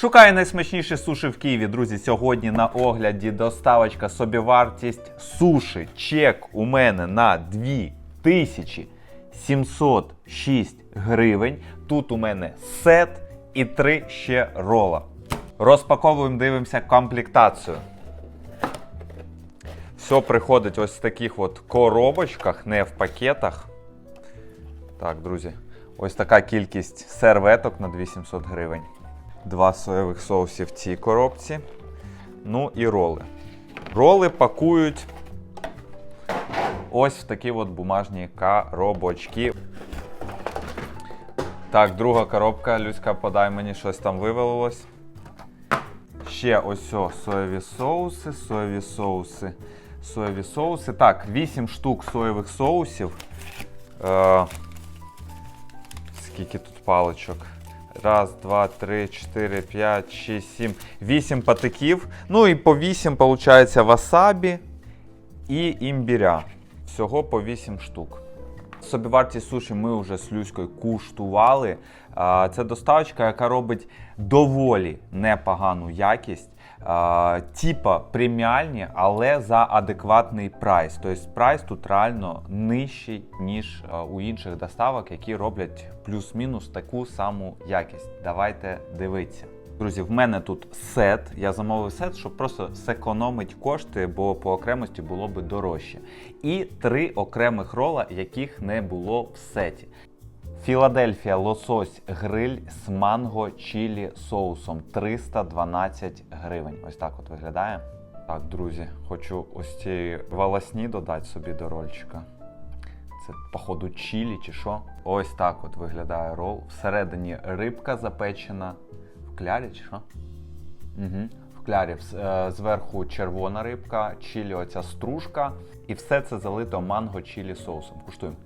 Шукаю найсмачніші суші в Києві. Друзі, сьогодні на огляді доставочка собівартість суші. Чек у мене на 2706 гривень. Тут у мене сет і три ще рола. Розпаковуємо, дивимося комплектацію. Все приходить ось в таких от коробочках, не в пакетах. Так, друзі, ось така кількість серветок на 2700 гривень. Два соєвих соусів в цій коробці. Ну і роли. Роли пакують ось в такі от бумажні коробочки. Так, друга коробка. Люська, подай мені щось там вивалилось. Ще ось о, соєві соуси, соєві соуси, соєві соуси. Так, 8 штук соєвих соусів. Е, скільки тут паличок? Раз, два, три, чотири, п'ять, шість, сім. Вісім патиків. Ну і по вісім, виходить, васабі і імбіря. Всього по вісім штук. Собівартість суші ми вже з Люською куштували. Це доставочка, яка робить доволі непогану якість. Типа преміальні, але за адекватний прайс. Тобто прайс тут реально нижчий, ніж у інших доставок, які роблять плюс-мінус таку саму якість. Давайте дивитися. Друзі, в мене тут сет. Я замовив сет, щоб просто зекономити кошти, бо по окремості було би дорожче. І три окремих рола, яких не було в сеті. Філадельфія лосось гриль з манго чілі соусом 312 гривень. Ось так от виглядає. Так, друзі, хочу ось цієї волосні додати собі до рольчика. Це, походу, чілі чи що. Ось так от виглядає рол. Всередині рибка запечена. В клярі чи що? Угу. В клярі е, зверху червона рибка, чілі оця стружка. І все це залито манго чілі соусом. Куштуємо.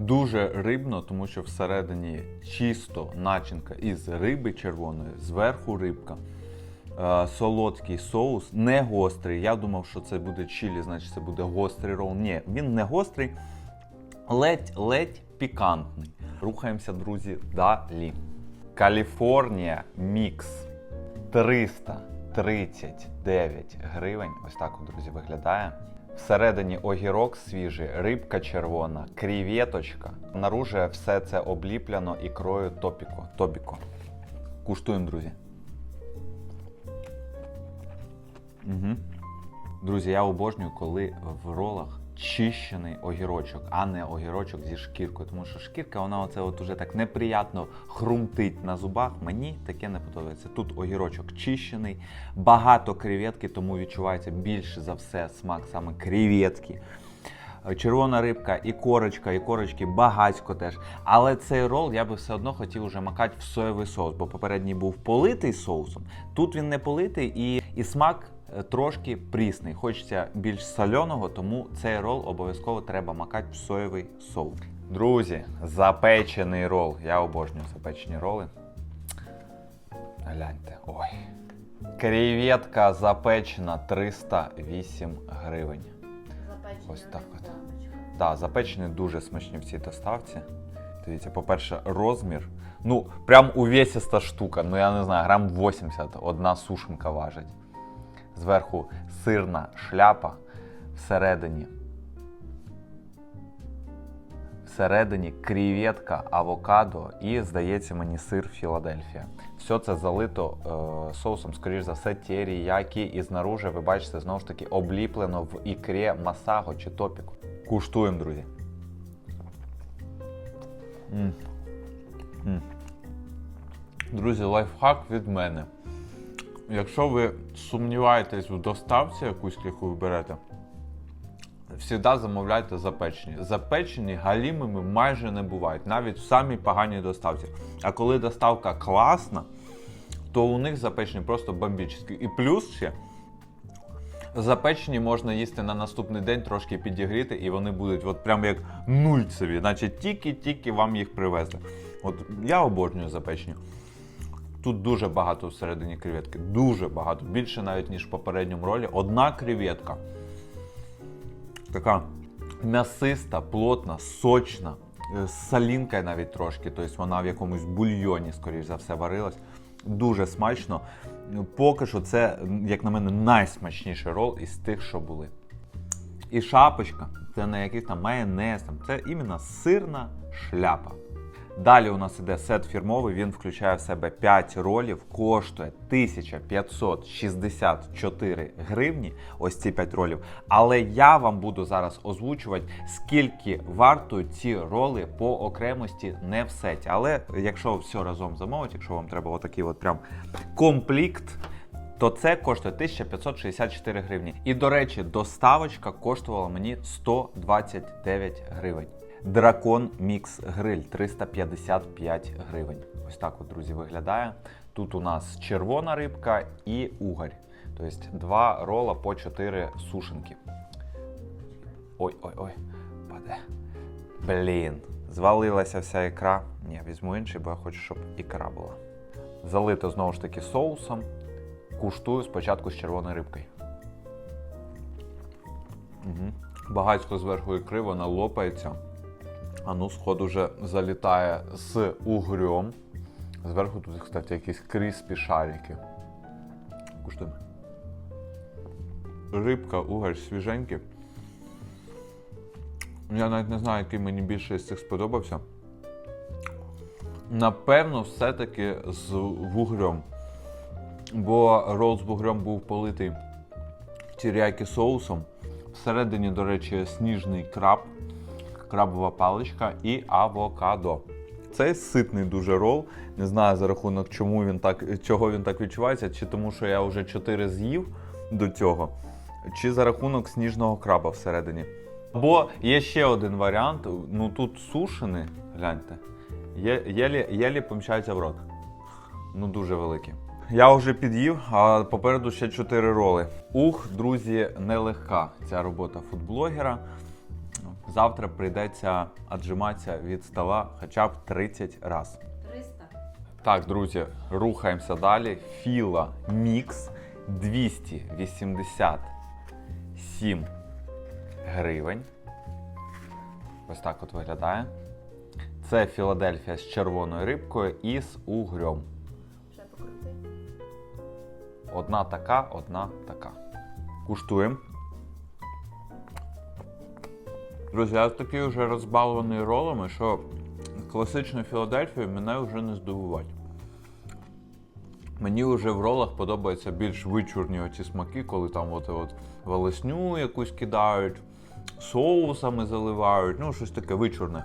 Дуже рибно, тому що всередині чисто начинка із риби червоної, зверху рибка. Е, солодкий соус, не гострий. Я думав, що це буде чилі, значить це буде гострий рол. Ні, він не гострий, ледь-ледь пікантний. Рухаємося, друзі, далі. Каліфорнія мікс 339 гривень. Ось так, друзі, виглядає. Всередині огірок свіжий, рибка червона, кріветочка. Наружу все це обліпляно ікрою топіко. Тобіко. Куштуємо, друзі. Угу. Друзі, я обожнюю, коли в ролах чищений огірочок, а не огірочок зі шкіркою. Тому що шкірка, вона оце от уже так неприятно хрумтить на зубах. Мені таке не подобається. Тут огірочок чищений, багато креветки, тому відчувається більше за все смак саме креветки. Червона рибка, і корочка, і корочки багатько теж. Але цей рол я би все одно хотів уже макати в соєвий соус, бо попередній був политий соусом. Тут він не политий і, і смак е, трошки прісний. Хочеться більш соляного, тому цей рол обов'язково треба макати в соєвий соус. Друзі, запечений рол. Я обожнюю запечені роли. Гляньте, ой. Креветка запечена 308 гривень. Ось так от. Так, запечені дуже смачні в цій доставці. Дивіться, по-перше, розмір. Ну, прям увесиста штука. Ну, я не знаю, грам 80 одна сушенка важить. Зверху сирна шляпа, всередині. Всередині креветка, авокадо і, здається, мені сир Філадельфія. Все це залито е, соусом, скоріш за все, теріякі, і знаружи, ви бачите, знову ж таки, обліплено в ікрі масаго чи топіку. Куштуємо, друзі. М. М. Друзі, лайфхак від мене. Якщо ви сумніваєтесь в доставці якусь, яку ви берете, Всігда замовляйте запечені. Запечені галімими майже не бувають, навіть в самій поганій доставці. А коли доставка класна, то у них запечені просто бомбічні. І плюс ще запечені можна їсти на наступний день, трошки підігріти, і вони будуть от прям як нульцеві, значить тільки-тільки вам їх привезли. От я обожнюю запечені. Тут дуже багато всередині креветки. Дуже багато. Більше навіть, ніж в попередньому ролі. Одна креветка. Така м'ясиста, плотна, сочна. е, з салінкою навіть трошки, тобто вона в якомусь бульйоні, скоріш за все, варилась. Дуже смачно. Поки що це, як на мене, найсмачніший рол із тих, що були. І шапочка це не якийсь там майонез, це іменно сирна шляпа. Далі у нас іде сет фірмовий, він включає в себе 5 ролів, коштує 1564 гривні. Ось ці 5 ролів. Але я вам буду зараз озвучувати, скільки вартують ці роли по окремості, не в сеті. Але якщо все разом замовити, якщо вам треба отакий от прям комплект, то це коштує 1564 гривні. І до речі, доставочка коштувала мені 129 гривень. Дракон Мікс Гриль 355 гривень. Ось так, от, друзі, виглядає. Тут у нас червона рибка і угорь. Тобто два рола по 4 сушенки. Ой-ой-ой, паде. Блін, звалилася вся ікра. Ні, візьму інший, бо я хочу, щоб ікра була. Залито знову ж таки соусом. Куштую спочатку з червоною рибкою. Угу. Багатько зверху ікри, вона лопається. А ну, сход уже залітає з угрьом. Зверху тут, кстати, якісь кріспі шарики. Куштуємо. Рибка, угорь свіженький. Я навіть не знаю, який мені більше з цих сподобався. Напевно, все-таки з вугрем. Бо рол з вугрем був политий тіряйки соусом. Всередині, до речі, сніжний краб, крабова паличка і авокадо. Це ситний дуже рол. Не знаю за рахунок, чому він так, чого він так відчувається, чи тому, що я вже 4 з'їв до цього, чи за рахунок сніжного краба всередині. Бо є ще один варіант. Ну тут сушений, гляньте, є, єлі, єлі поміщається в рот. Ну дуже великі. Я вже під'їв, а попереду ще 4 роли. Ух, друзі, нелегка ця робота фудблогера. Завтра прийдеться аджиматися від стола хоча б 30 разів. 300. Так, друзі, рухаємося далі. Філа Мікс 287 гривень. Ось так от виглядає. Це Філадельфія з червоною рибкою і з угрьом. Ще покрути. Одна така, одна така. Куштуємо. Друзі, я такий вже розбавлений ролами, що класичну Філадельфію мене вже не здивувати. Мені вже в ролах подобаються більш вичурні оці смаки, коли там от, от волосню якусь кидають, соусами заливають, ну щось таке вичурне.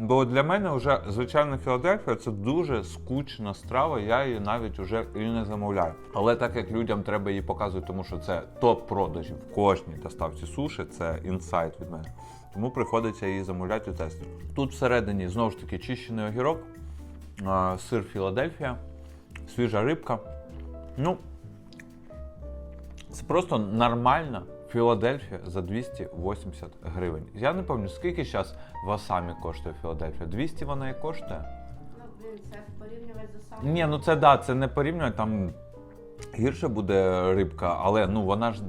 Бо для мене вже звичайна Філадельфія це дуже скучна страва, я її навіть вже і не замовляю. Але так як людям треба її показувати, тому що це топ продажів в кожній доставці суші, це інсайт від мене. Тому приходиться її замовляти у тестер. Тут всередині знову ж таки чищений огірок, сир Філадельфія, свіжа рибка. Ну, це просто нормальна Філадельфія за 280 гривень. Я не пам'ятаю, скільки зараз васамі коштує Філадельфія? 200 вона і коштує? Ну, блін, це порівнювати з самим. Ні, ну це да, це не порівнює, там гірше буде рибка, але ну вона ж,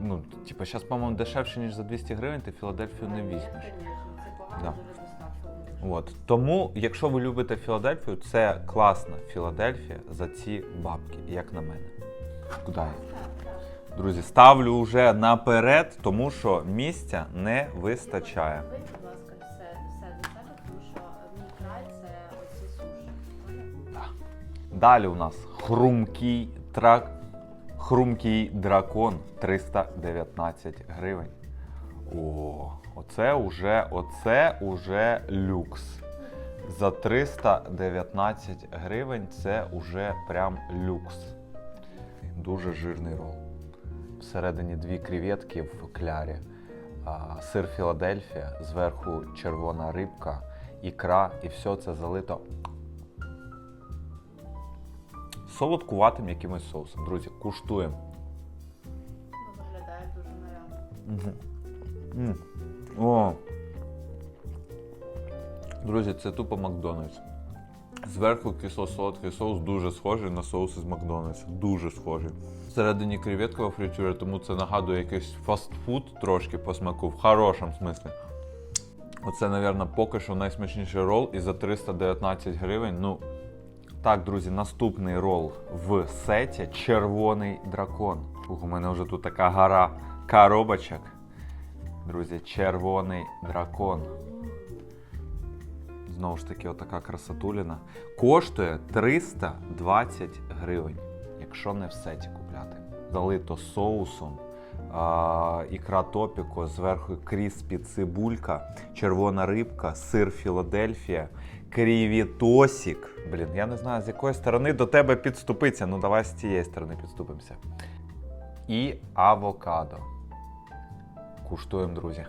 ну, типу, зараз, по-моєму, дешевше, ніж за 200 гривень, ти Філадельфію не візьмеш. Це погано Да. дуже доставка. От. Тому, якщо ви любите Філадельфію, це класна Філадельфія за ці бабки, як на мене. Куди я? Друзі, ставлю вже наперед, тому що місця не вистачає. Будь ласка, все, все до себе, тому що мій край це оці суші. Далі у нас хрумкий трак. Хрумкий дракон 319 гривень. О, оце уже, оце уже люкс. За 319 гривень це уже прям люкс. Дуже жирний рол. Всередині дві креветки в клярі, сир Філадельфія, зверху червона рибка, ікра, і все це залито солодкуватим якимось соусом. Друзі, куштуємо. Виглядає дуже нарядно. О. Друзі, це тупо Макдональдс. Зверху кисло-солодкий соус дуже схожий на соуси з Макдональдса. Дуже схожий. Всередині креветкова фритюра, тому це нагадує якийсь фастфуд трошки по смаку, в хорошому смислі. Оце, мабуть, поки що найсмачніший рол і за 319 гривень. Ну, так, друзі, наступний рол в сеті червоний дракон. Ух, у мене вже тут така гора коробочок. Друзі, червоний дракон. Знову ж таки, отака красотуліна. Коштує 320 гривень, якщо не в сеті купляти. Залито соусом, а, ікра топіко, зверху кріспі цибулька, червона рибка, сир Філадельфія, крівітосік. Блін, я не знаю, з якої сторони до тебе підступиться. Ну давай з цієї сторони підступимося. І авокадо. Куштуємо, друзі.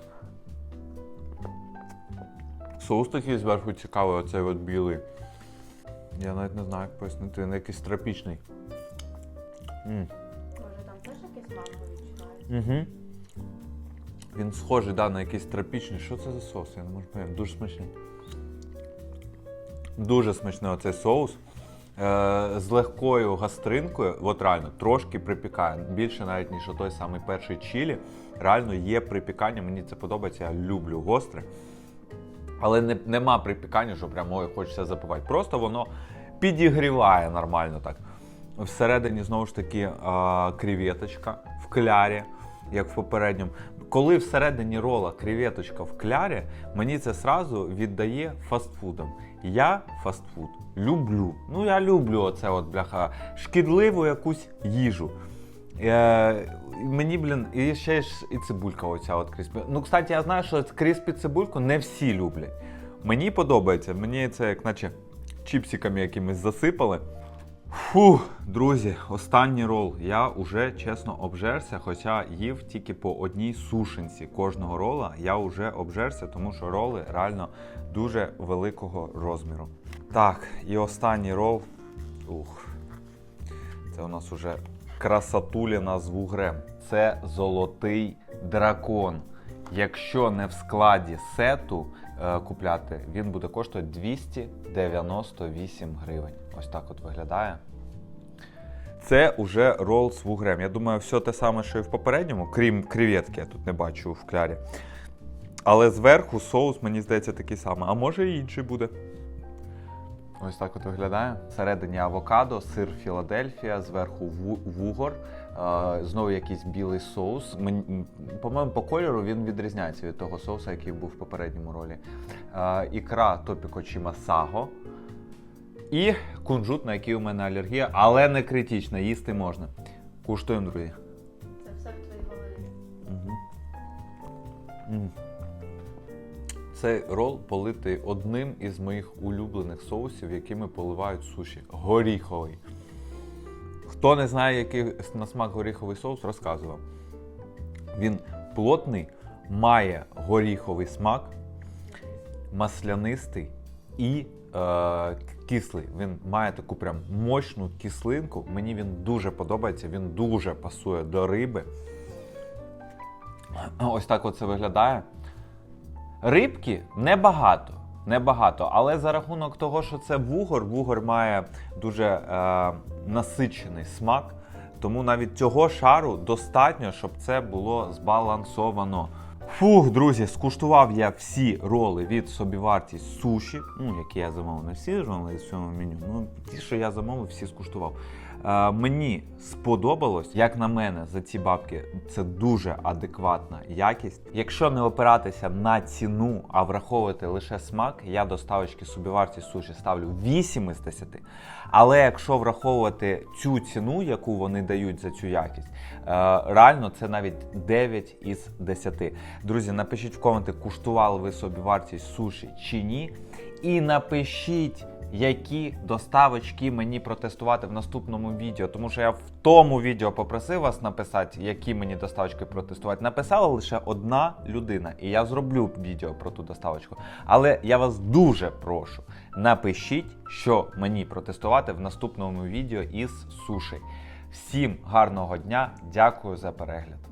Соус такий зверху цікавий, оцей от білий. Я навіть не знаю, як пояснити, він якийсь тропічний. м Може там теж якийсь манго відчувається? Угу. Він схожий да, на якийсь тропічний. Що це за соус? Я не можу поняти. Дуже смачний. Дуже смачний оцей соус. Е, з легкою гастринкою, от реально, трошки припікає. Більше навіть, ніж той самий перший чилі. Реально є припікання, мені це подобається, я люблю гостре. Але не, нема припікання, що прямо хочеться запивати. Просто воно підігріває нормально так. Всередині, знову ж таки, а, креветочка в клярі, як в попередньому. Коли всередині рола креветочка в клярі, мені це сразу віддає фастфудом. Я фастфуд люблю. Ну, я люблю оце от, бляха, шкідливу якусь їжу. Е, мені, блін, і ще ж і цибулька оця от кріспі. Ну, кстати, я знаю, що кріспі цибульку не всі люблять. Мені подобається, мені це як наче чіпсиками якимись засипали. Фу, друзі, останній рол. Я уже чесно обжерся, хоча їв тільки по одній сушенці кожного рола. Я вже обжерся, тому що роли реально дуже великого розміру. Так, і останній рол. Ух. Це у нас уже красотуліна з вугрем. Це золотий дракон. Якщо не в складі сету е, купляти, він буде коштувати 298 гривень. Ось так от виглядає. Це уже рол з вугрем. Я думаю, все те саме, що і в попередньому, крім креветки, я тут не бачу в клярі. Але зверху соус, мені здається, такий самий. А може і інший буде. Ось так от виглядає. Всередині авокадо, сир Філадельфія, зверху вугор, е, знову якийсь білий соус. По-моєму, по кольору він відрізняється від того соуса, який був в попередньому ролі. Е, Ікра топіко чімасаго. І кунжут, на який у мене алергія, але не критична, їсти можна. Куштуємо, друзі. Це все в твоїй голові. Угу. Цей рол политий одним із моїх улюблених соусів, якими поливають суші. Горіховий. Хто не знає, який на смак горіховий соус, розказую вам. Він плотний, має горіховий смак, маслянистий і е, кислий. Він має таку прям мощну кислинку. Мені він дуже подобається, він дуже пасує до риби. Ось так оце виглядає. Рибки небагато. Небагато, але за рахунок того, що це вугор, вугор має дуже е, насичений смак. Тому навіть цього шару достатньо, щоб це було збалансовано. Фух, друзі, скуштував я всі роли від собівартість суші, ну, які я замовив, не всі роли з цього меню. Ну, ті, що я замовив, всі скуштував. Е, мені сподобалось, як на мене, за ці бабки це дуже адекватна якість. Якщо не опиратися на ціну, а враховувати лише смак, я до ставочки собівартість суші ставлю 8 із 10. Але якщо враховувати цю ціну, яку вони дають за цю якість, е, реально це навіть 9 із 10. Друзі, напишіть в коменти, куштували ви собівартість суші чи ні. І напишіть, які доставочки мені протестувати в наступному відео. Тому що я в тому відео попросив вас написати, які мені доставочки протестувати. Написала лише одна людина, і я зроблю відео про ту доставочку. Але я вас дуже прошу, напишіть, що мені протестувати в наступному відео із суші. Всім гарного дня, дякую за перегляд.